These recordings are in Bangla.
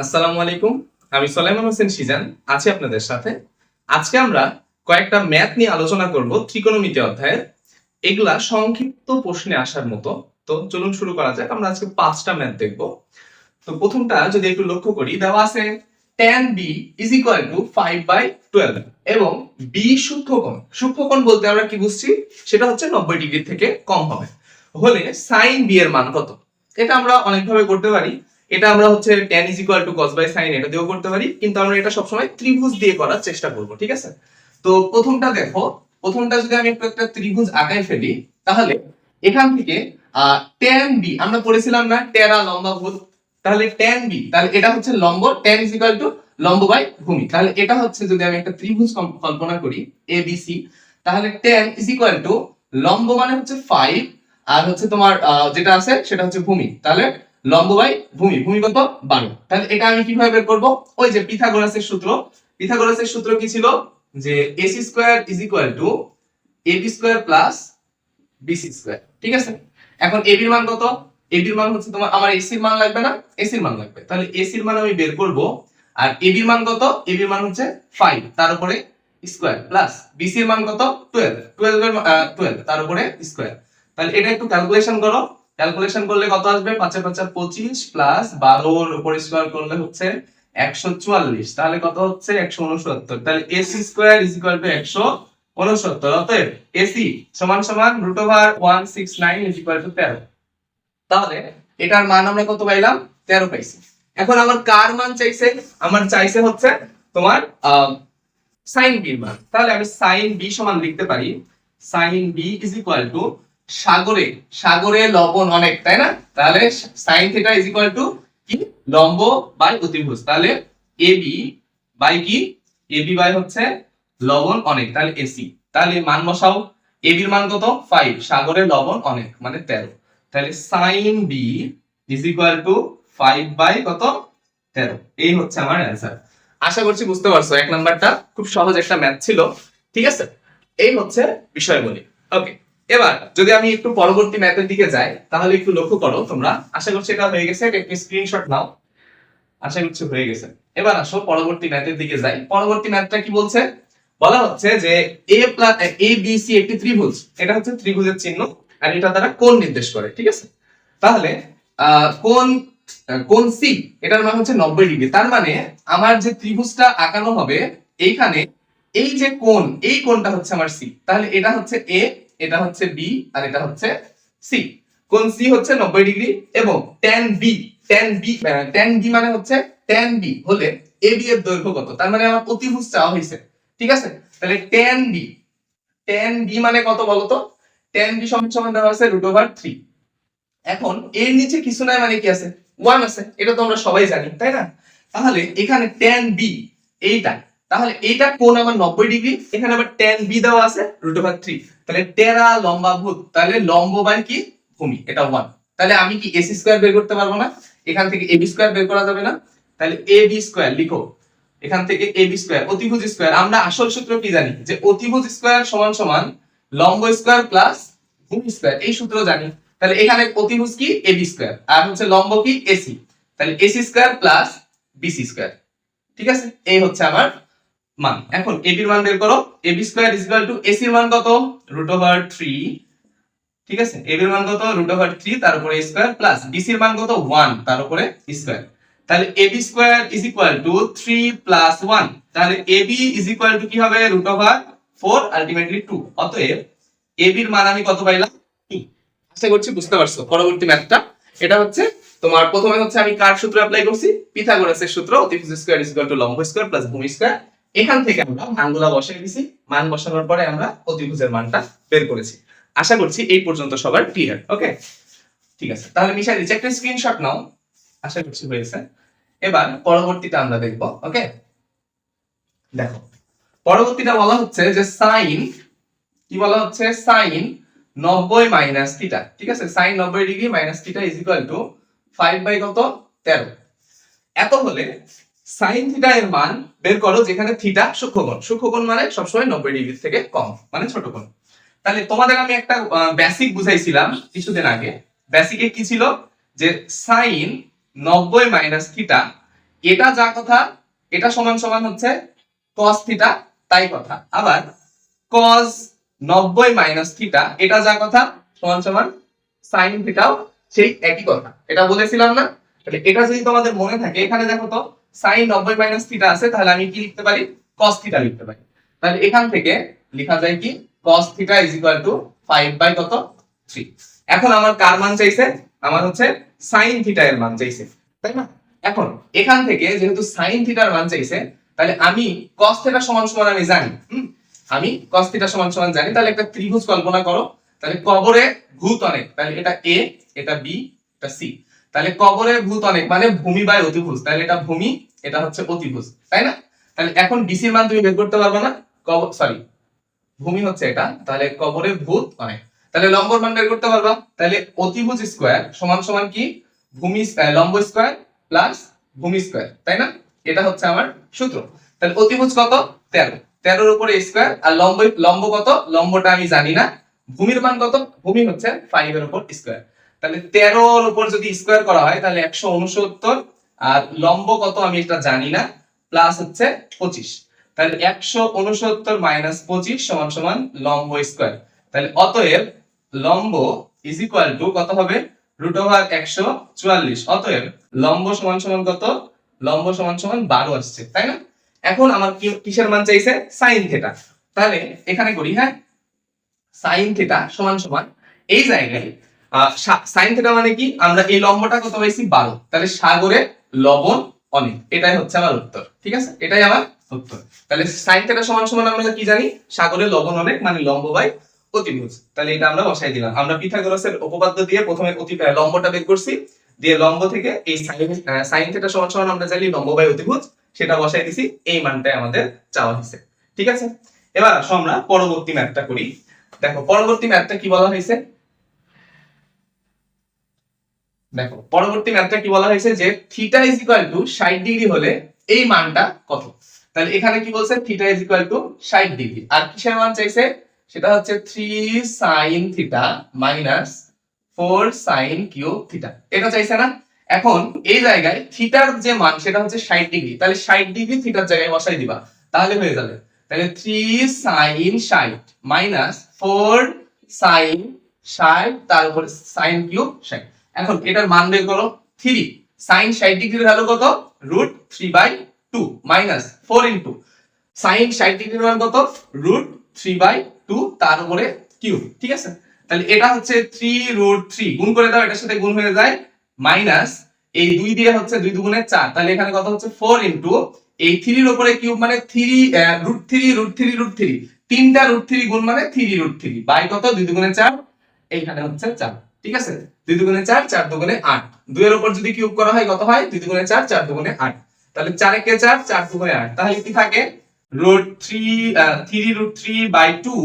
আসসালামু আলাইকুম, আমি সোলাইমান হোসেন সিজান আছি আপনাদের সাথে। আজকে আমরা কয়েকটা ম্যাথ নিয়ে আলোচনা করব ত্রিকোণমিতি অধ্যায়ের। এগুলা সংক্ষিপ্ত প্রশ্নে আসার মতো। তো চলুন শুরু করা যাক, আমরা আজকে পাঁচটা ম্যাথ দেখব। তো প্রথমটা যদি একটু লক্ষ্য করি, দেওয়া আছে tan b is equal to 5 by 12 এবং b সূক্ষ্মকোণ। সূক্ষ্মকোণ বলতে আমরা কি বুঝছি? সেটা হচ্ছে 90 ডিগ্রি থেকে কম হবে। হলে sin b এর মান কত? এটা আমরা অনেকভাবে করতে পারি। এটা আমরা হচ্ছে tan is equal to cos by sin এটা দিয়েও করতে পারি, কিন্তু আমরা এটা সবসময় ত্রিভুজ দিয়ে করার চেষ্টা করব, ঠিক আছে? তো প্রথমটা দেখো, প্রথমটা যদি আমি একটু একটা ত্রিভুজ আঁকাই ফেলি, তাহলে এখান থেকে tan b, আমরা পড়েছিলাম না টেরা লম্বাভুজ তাহলে tan b, তাহলে এটা হচ্ছে লম্ব, tan is equal to লম্ব বাই ভূমি। তাহলে এটা হচ্ছে যদি আমি একটা ত্রিভুজ কল্পনা করি এ বি সি তাহলে tan is equal to লম্ব মানে হচ্ছে 5 আর হচ্ছে তোমার যেটা আছে সেটা হচ্ছে ভূমি। তাহলে লম্ব বাই ভূমি ভূমি কত? বারো। তাহলে এটা আমি কীভাবে বের করব? ওই যে পিথাগোরাসের সূত্র। পিথাগোরাসের সূত্র কি ছিল? যে AC square is equal to AB square plus BC square. ঠিক আছে? এখন এবির মান কত? এবির মান হচ্ছে তোমার, আমার এসির মান লাগবে না? এসির মান লাগবে। তাহলে এসির মান আমি বের করব। আর এবির মান কত? এবির মান হচ্ছে ফাইভ তার উপরে স্কোয়ার প্লাস বিসির মান কত? টুয়েলভ টুয়েলভ টুয়েলভ তার উপরে স্কোয়ার। তাহলে এটা একটু ক্যালকুলেশন করো। ক্যালকুলেশন করলে কত আসবে? পাঁচে পাঁচে পঁচিশ প্লাস বারোর উপর স্কোয়ার করলে হচ্ছে একশো চুয়াল্লিশ। তাহলে কত হচ্ছে? একশো উনসত্তর। তাহলে AC square is equal to একশো উনসত্তর। অতএব এসি সমান সমান root over one six nine is equal to তেরো। তাহলে এটার মান আমরা কত পাইলাম? তেরো পাইছি। এখন আমার কার মান চাইছে? আমার চাইছে হচ্ছে তোমার সাইন বির মান। তাহলে আমি সাইন বি সমান লিখতে পারি। Sine B is equal to সাগরে সাগরে লবণ অনেক, তাই না? তাহলে sine theta is equal to কি? লম্ব বাই অতিভুজ। তাহলে এ বি বাই কি? এ বি বাই হচ্ছে লবণ অনেক, তাহলে এসি তাহলে মান বসাও। এ বির মান কত? ফাইভ সাগরে লবণ অনেক মানে তেরো। তাহলে sine B is equal to five by কত? তেরো। এই হচ্ছে আমার অ্যান্সার আশা করছি বুঝতে পারছ, এক নাম্বারটা খুব সহজ একটা ম্যাথ ছিল। ঠিক আছে? এই হচ্ছে বিষয়গুলি। ওকে এবার যদি আমি একটু পরবর্তী ম্যাথের দিকে যাই তাহলে একটু লক্ষ্য করো তোমরা। আশা করছি এটা হয়ে গেছে একটু স্ক্রিনশট নাও। আশা করছি হয়ে গেছে। এবার আসো পরবর্তী ম্যাথের দিকে যাই। পরবর্তী ম্যাথটা কি বলছে? বলা হচ্ছে যে A plus A B C একটি ত্রিভুজ। এটা হচ্ছে ত্রিভুজের চিহ্ন আর এটা দ্বারা কোণ নির্দেশ করে ঠিক আছে? তাহলে আহ, কোণ সি এটার মান হচ্ছে নব্বই ডিগ্রি। তার মানে আমার যে ত্রিভুজটা আঁকানো হবে এইখানে এই যে কোণ এই কোণটা হচ্ছে আমার সি তাহলে এটা হচ্ছে এ এটা হচ্ছে বি আর এটা হচ্ছে সি কোন সি হচ্ছে নব্বই ডিগ্রি এবং tan B tan B tan B মানে হচ্ছে ট্যান বি হলে এ বি এর দৈর্ঘ্য কত? তার মানে আমার অতিভুজ চাওয়া হয়েছে। ঠিক আছে? তাহলে ট্যান বি ট্যান বি মানে কত বলতো? ট্যান বি সমান দেওয়া আছে রুট ওভার থ্রি এখন এর নিচে কিছু নাই মানে কি আছে? ওয়ান আছে। এটা তো আমরা সবাই জানি, তাই না? তাহলে এখানে ট্যান বি এইটা। তাহলে এইটা কোন আমার নব্বই ডিগ্রি? এখানে আবার ট্যান বি দেওয়া আছে রুট ওভার থ্রি তাহলে টেরা লম্বা ভূত, তাহলে লম্ব বাই কি? ভূমি, এটা ওয়ান তাহলে আমি কি এসি স্কোয়ার বের করতে পারব না? এখান থেকে এবি স্কোয়ার বের করা যাবে না? তাহলে এ বি স্কোয়ার লিখো। এখান থেকে এ বি স্কোয়ার অতিভুজ স্কোয়ার আমরা আসল সূত্র কি জানি? যে অতিভুজ স্কোয়ার সমান সমান লম্ব স্কোয়ার প্লাস ভূমি স্কোয়ার এই সূত্র জানি। তাহলে এখানে অতিভুজ কি? এ বি স্কোয়ার আর হচ্ছে লম্ব কি? এসি তাহলে AC square plus BC square ঠিক আছে? এই হচ্ছে আমার মান। এখন এবি এর মান বের করো। AB square is equal to AC এর মান কত? থ্রি ঠিক আছে? এবি এর মান কত? থ্রি তার উপরে স্কোয়ার প্লাস বিসি এর মান কত? ওয়ান তার উপরে স্কোয়ার তাহলে AB square is equal to three plus one তাহলে এবি ইজ ইকুয়াল টু কি হবে? Root over four ultimately two অতএব এবি এর মান আমি কত পাইলাম? আশা করছি বুঝতে পারছ পরবর্তী ম্যাথটা এটা হচ্ছে তোমার প্রথমে হচ্ছে আমি কার সূত্র অ্যাপ্লাই করছি? পিথাগোরাসের সূত্র। অতিভুজ স্কয়ার ইজ ইকুয়াল টু লম্ব স্কয়ার প্লাস ভূমি স্কয়ার এখান থেকে আমরা মানগুলা বসাই দিছি। মান বসানোর পরে আমরা অতিভুজের মানটা বের করেছি। আশা করছি এই পর্যন্ত সবার ক্লিয়ার ওকে ঠিক আছে, তাহলে মিশাই দিচ্ছি, একটা স্ক্রিনশট নাও। আশা করছি হয়েছে। এবার পরবর্তীটা আমরা দেখব ওকে দেখো, পরবর্তীটা বলা হচ্ছে যে সাইন কি বলা হচ্ছে? সাইন নব্বই মাইনাস থিটা ঠিক আছে? সাইন নব্বই degree minus theta is equal to five by কত? তেরো। এত হলে সাইন থিটা এর মান বের করো যেখানে থিটা সূক্ষ্মকোণ। সূক্ষ্মকোণ মানে সবসময় নব্বই ডিগ্রি থেকে কম মানে ছোট কোণ। তাহলে তোমাদের আমি একটা বেসিক বুঝাইছিলাম কিছুদিন আগে। বেসিকে কি ছিল? যে সাইন নব্বই মাইনাস থিটা এটা যা কথা, এটা সমান সমান হচ্ছে cos থিটা তাই কথা। আবার cos নব্বই মাইনাস থিটা এটা যা কথা, সমান সমান সাইন থিটাও সেই একই কথা। এটা বলেছিলাম না? এটা যদি তোমাদের মনে থাকে, এখানে দেখো তো সাইন নব্বই মাইনাস থিটা আছে, তাহলে আমি কি লিখতে পারি? cos থিটা লিখতে পারি। তাহলে এখান থেকে লেখা যায় কি? cos theta is equal to five by কত? থ্রি এখন আমার কার মান চাইছে? আমার হচ্ছে সাইন থিটা এর মান চাইছে। তাই না? এখন এখান থেকে যেহেতু সাইন থিটার মান চাইছে, তাহলে আমি cos থিটা সমান সমান আমি জানি? আমি cos থিটা সমান সমান জানি। তাহলে একটা ত্রিভুজ কল্পনা করো। তাহলে কবরে ভূত অনেক। তাহলে এটা এ এটা বি এটা সি তাহলে কবরের ভূত অনেক মানে ভূমি বাই অতিভুজ তাহলে এটা ভূমি, এটা হচ্ছে অতিভুজ তাই না? তাহলে এখন বিসির মান তুমি বের করতে পারবে না। কবর সরি ভূমি হচ্ছে এটা, তাহলে কবরে ভূত অনেক। তাহলে লম্বর মান বের করতে পারবা। তাহলে অতিভুজ স্কোয়ার সমান সমান কি? ভূমি লম্ব স্কোয়ার প্লাস ভূমি স্কোয়ার, তাই না? এটা হচ্ছে আমার সূত্র। তাহলে অতিভুজ কত? তেরো। তেরোর উপরে স্কোয়ার আর লম্ব লম্ব কত? লম্বটা আমি জানি না। ভূমির মান কত? ভূমি হচ্ছে ফাইভ এর উপর স্কোয়ার। তাহলে তেরোর উপর যদি স্কোয়ার করা হয়, তাহলে একশো উনসত্তর আর লম্ব কত আমি এটা জানি না প্লাস হচ্ছে পঁচিশ। তাহলে একশো উনসত্তর মাইনাস পঁচিশ সমান সমান লম্ব স্কোয়ার তাহলে অতএব লম্ব ইজ ইকুয়াল টু কত হবে? রুট ওভার একশো চুয়াল্লিশ। অতএব লম্ব সমান সমান কত? লম্ব সমান সমান বারো আসছে, তাই না? এখন আমার কিসের মান চাইছে? সাইন থিটা তাহলে এখানে করি হ্যাঁ? সাইন থিটা সমান সমান এই জায়গায় সাইন থিটা মানে কি? আমরা এই লম্বটা কত পাইছি? বারো। তাহলে সাগরে লবণ অনেক। এটাই হচ্ছে আমার উত্তর। ঠিক আছে? এটাই আমার উত্তর। তাহলে সাইন থিটা সমান সমান আমরা কি জানি? সাগরে লবণ অনেক মানে লম্ব বাই অতিভুজ। তাহলে এটা আমরা বসাই দিলাম। আমরা পিথাগোরাসের উপপাদ্য দিয়ে প্রথমে অতি লম্বটা বের করছি। দিয়ে লম্ব থেকে এই সাইন থিটা সমান সমান আমরা জানি লম্ব বাই অতিভুজ। সেটা বসাই দিছি। এই মানটাই আমাদের চাওয়া হয়েছে। ঠিক আছে? এবার আসো আমরা পরবর্তী ম্যাথটা করি। দেখো, পরবর্তী ম্যাথটা কি বলা হয়েছে? দেখো, পরবর্তী ম্যাথটা কি বলা হয়েছে যে theta is equal to 60 degree হলে এই মানটা কত? তাহলে এখানে কি বলছে? Theta is equal to 60 degree আর কিসের মান চাইছে? সেটা হচ্ছে 3 sin theta minus 4 sin cube theta এটা চাইছে না? এখন এই জায়গায় থিটার যে মান, সেটা হচ্ছে 60 ডিগ্রি তাহলে 60 ডিগ্রি থিটার জায়গায় বসাই দিবা, তাহলে হয়ে যাবে। তাহলে 3 sin 60 মাইনাস 4 sin 60 তার উপরে sin কিউব 60 এখন এটার মান বের করো 3 sin 60 ডিগ্রির ভ্যালু কত? Root 3 by 2 minus 4 into sin 60 ডিগ্রির মান কত? রুট 3 বাই 2 তার উপরে কিউ ঠিক আছে? তাহলে এটা হচ্ছে 3 রুট 3 গুণ করে দাও, এটার সাথে গুণ হয়ে যায় মাইনাস এই দুই দিয়ে হচ্ছে দুই দুগুণে 4 তাহলে এখানে কত হচ্ছে? 4 ইনটু এই 3 এর উপরে কিউব মানে 3 রুট 3 রুট 3 রুট 3 তিনটা রুট 3 গুণ মানে 3 রুট 3 বাই কত? দুই দুগুণে 4 এইখানে হচ্ছে 4 ঠিক আছে? দুই দুগুণে 4 4 দুগুণে 8 দুইয়ের উপর যদি কিউব করা হয়, কত হয়? দুই দুগুণে 4 4 দুগুণে 8 তাহলে 4 কে 4 4 দুগুণে 8 তাহলে কি থাকে? Root 3 3 root 3 by 2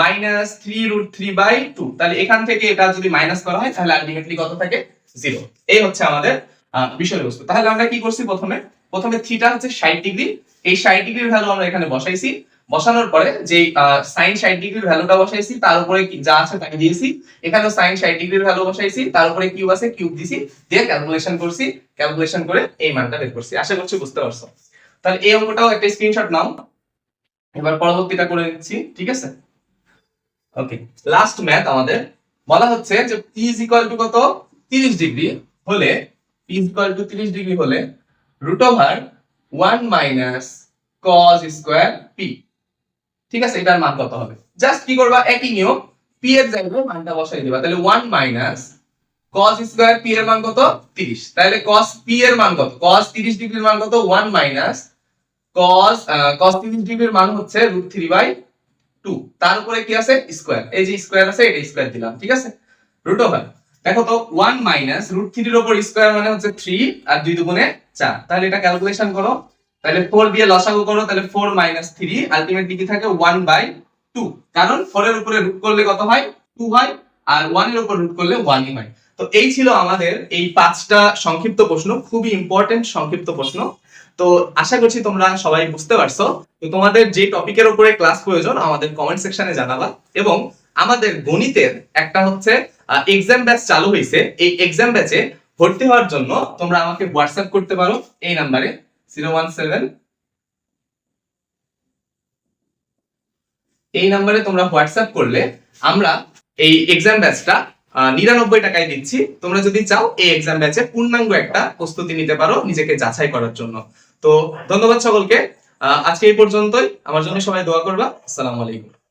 minus 3 root 3 by 2 তাহলে এখান থেকে এটা যদি মাইনাস করা হয়, তাহলে আলটিমেটলি কত থাকে? 0 এই হচ্ছে আমাদের বিষয়বস্তু। তাহলে আমরা কি করছি প্রথমে? প্রথমে থিটা হচ্ছে 60 ডিগ্রি। এই 60 ডিগ্রির ভ্যালু আমরা এখানে বসাইছি। বসানোর পরে যে সাইন 60 ডিগ্রির ভ্যালুটা বসাইছি, তার উপরে যা আছে তাই দিয়েছি। এখানেও সাইন 60 ডিগ্রির ভ্যালু বসাইছি, তার উপরে কিউব আছে কিউব দিছি, দিয়ে ক্যালকুলেশন করছি ক্যালকুলেশন করে এই মানটা বের করছি। আশা করছি বুঝতে পারছ। তাহলে এই অঙ্কটাও একটা স্ক্রিনশট নাও। এবার পরবর্তীটা করে নিচ্ছি, ঠিক আছে? ওকে লাস্ট ম্যাথ আমাদের। বলা হচ্ছে যে p ইজ ইকুয়াল টু কত? 30 ডিগ্রি হলে, p is equal to 30 degree হলে root over 1 minus cos square p ঠিক আছে, এটার মান কত হবে? জাস্ট কি করবা? একই নিয়ম p এর জায়গায় মানটা বসাই দিবা। তাহলে 1 মাইনাস cos স্কয়ার p এর মান কত? 30 তাহলে cos p এর মান কত? cos 30 ডিগ্রির মান কত? 1 মাইনাস cos cos 30 ডিগ্রির মান হচ্ছে রুট থ্রি বাই টু তার উপরে কি আছে? স্কোয়ার এই যে স্কোয়ার আছে, এটা স্কোয়ার দিলাম, ঠিক আছে? রুট ওভার দেখো তো ওয়ান মাইনাস রুট থ্রির উপর স্কোয়ার মানে হচ্ছে থ্রি আর দুই দুগুণে চার। তাহলে এটা ক্যালকুলেশন করো। তাহলে ফোর দিয়ে লসাগু করো, তাহলে ফোর মাইনাস থ্রি আলটিমেটলি কি থাকে? ওয়ান বাই টু কারণ ফোর এর উপরে রুট করলে কত হয়? টু হয়, আর ওয়ানের উপর রুট করলে ওয়ানই হয়। তো এই ছিল আমাদের এই পাঁচটা সংক্ষিপ্ত প্রশ্ন, খুবই ইম্পর্টেন্ট সংক্ষিপ্ত প্রশ্ন। তো আশা করছি তোমরা সবাই বুঝতে পারছ। তো তোমাদের যে টপিকের উপরে ক্লাস প্রয়োজন, আমাদের কমেন্ট সেকশনে জানাবা। এবং আমাদের গণিতের একটা হচ্ছে এক্সাম ব্যাচ চালু হয়েছে এই এক্সাম ব্যাচে ভর্তি হওয়ার জন্য তোমরা আমাকে হোয়াটসঅ্যাপ করতে পারো এই নাম্বারে এই নাম্বারে তোমরা হোয়াটসঅ্যাপ করলে আমরা এই এক্সাম ব্যাচটা নিরানব্বই টাকায় দিচ্ছি। তোমরা যদি চাও এই এক্সাম ব্যাচে পূর্ণাঙ্গ একটা প্রস্তুতি নিতে পারো নিজেকে যাচাই করার জন্য। তো ধন্যবাদ সকলকে। আজকে এই পর্যন্তই। আমার জন্য সবাই দোয়া করবা। আসসালামু আলাইকুম।